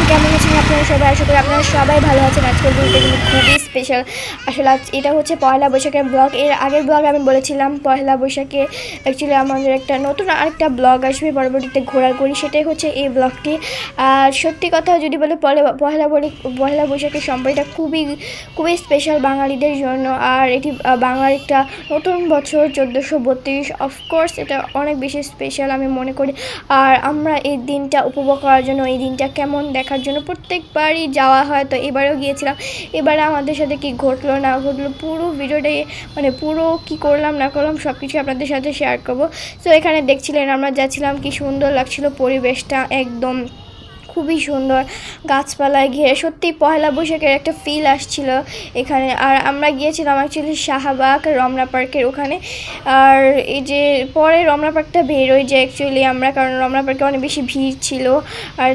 আপনারা সবাই? আশা করি আপনারা সবাই ভালো আছেন। আজকের দিনটা কিন্তু খুবই স্পেশাল আসলে আজ এটা হচ্ছে পয়লা বৈশাখের ব্লগ এর আগের ব্লগ আমি বলেছিলাম, পয়লা বৈশাখে অ্যাকচুয়ালি আমাদের একটা নতুন আরেকটা ব্লগ আসবে, পরবর্তীতে ঘোরাঘুরি, সেটাই হচ্ছে এই ব্লগটি আর সত্যি কথা যদি বলে, পয়লা পয়লা বৈশাখের সময়টা খুবই খুবই স্পেশাল বাঙালিদের জন্য। আর এটি বাংলার একটা নতুন বছর, চোদ্দোশো বত্রিশ। অফকোর্স এটা অনেক বেশি স্পেশাল আমি মনে করি। আর আমরা এই দিনটা উপভোগ করার জন্য, এই দিনটা কেমন দেখার জন্য প্রত্যেকবারই যাওয়া হয়। তো এবারেও গিয়েছিলাম। এবারে আমাদের সাথে কি ঘটলো না ঘটলো পুরো ভিডিওটাই মানে পুরো কি করলাম না করলাম সব কিছু আপনাদের সাথে শেয়ার করব। তো এখানে দেখছিলেন আমরা যাচ্ছিলাম কি সুন্দর লাগছিল পরিবেশটা একদম খুবই সুন্দর। গাছপালায় ঘিরে সত্যি পয়লা বৈশাখের একটা ফিল আসছিল এখানে। আর আমরা গিয়েছিলাম অ্যাকচুয়ালি শাহবাগ রমনা পার্কের ওখানে। আর এই যে পরে রমনা পার্কটা বেরোয় যে অ্যাকচুয়ালি আমরা, কারণ রমনা পার্কে অনেক বেশি ভিড় ছিল। আর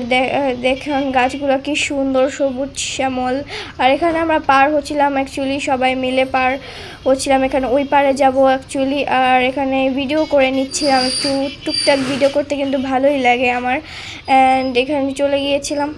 দেখুন গাছগুলো কি সুন্দর সবুজ শ্যামল। আর এখানে আমরা পার হচ্ছিলাম অ্যাকচুয়ালি সবাই মিলে পার হচ্ছিলাম। এখানে ওই পারে যাব অ্যাকচুয়ালি আর এখানে ভিডিও করে নিচ্ছিলাম একটু। টুকটাক ভিডিও করতে কিন্তু ভালোই লাগে আমার। অ্যান্ড এখানে চলে গিয়েছিলাম।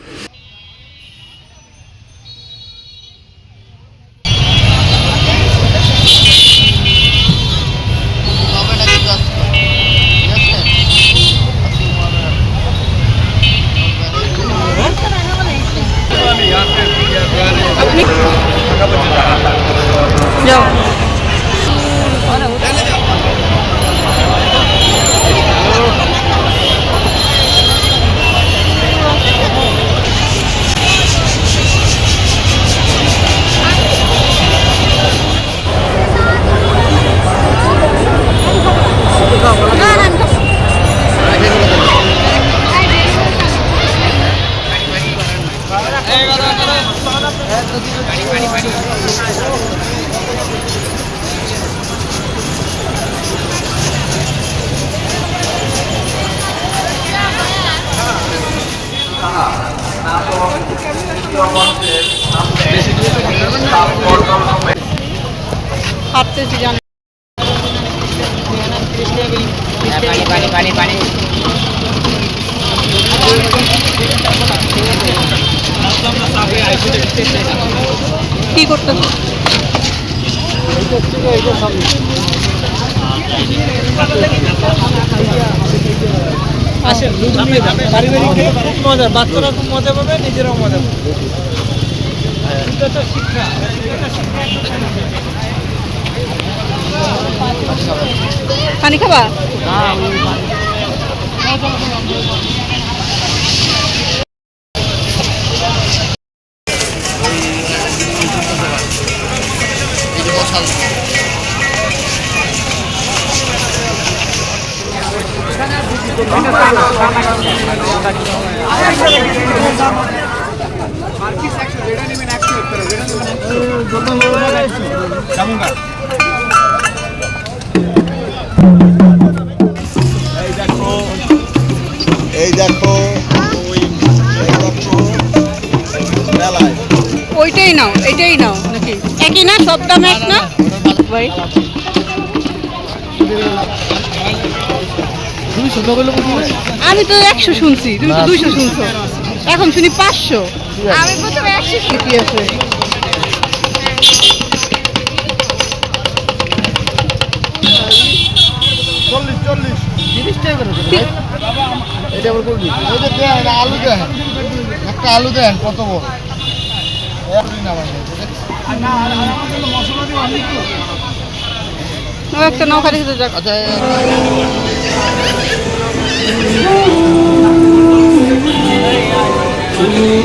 হবে হাঁটতেছি জানি পানি পানি পানি পানি কি করতেছ আসেন পারিবারিক খুব মজা বাচ্চারা খুব মজা পাবে নিজেরাও মজা পাবে। এটা তো শিক্ষা পানি খাবা এই দেখো এই দেখো ওইটাই নাও এটাই নাও নাকি? একই না সব দাম এক না? আমি তো একশো শুনছি তুমি তো দুইশো শুনছো। এখন শুনি পাঁচশো। আমি প্রথমে একশো কি আছে? একটা আলু দেন কত বড়? একটা নৌকা যাক। Thank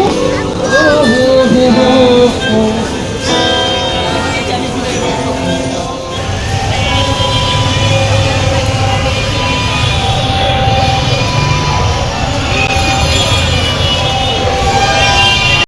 you.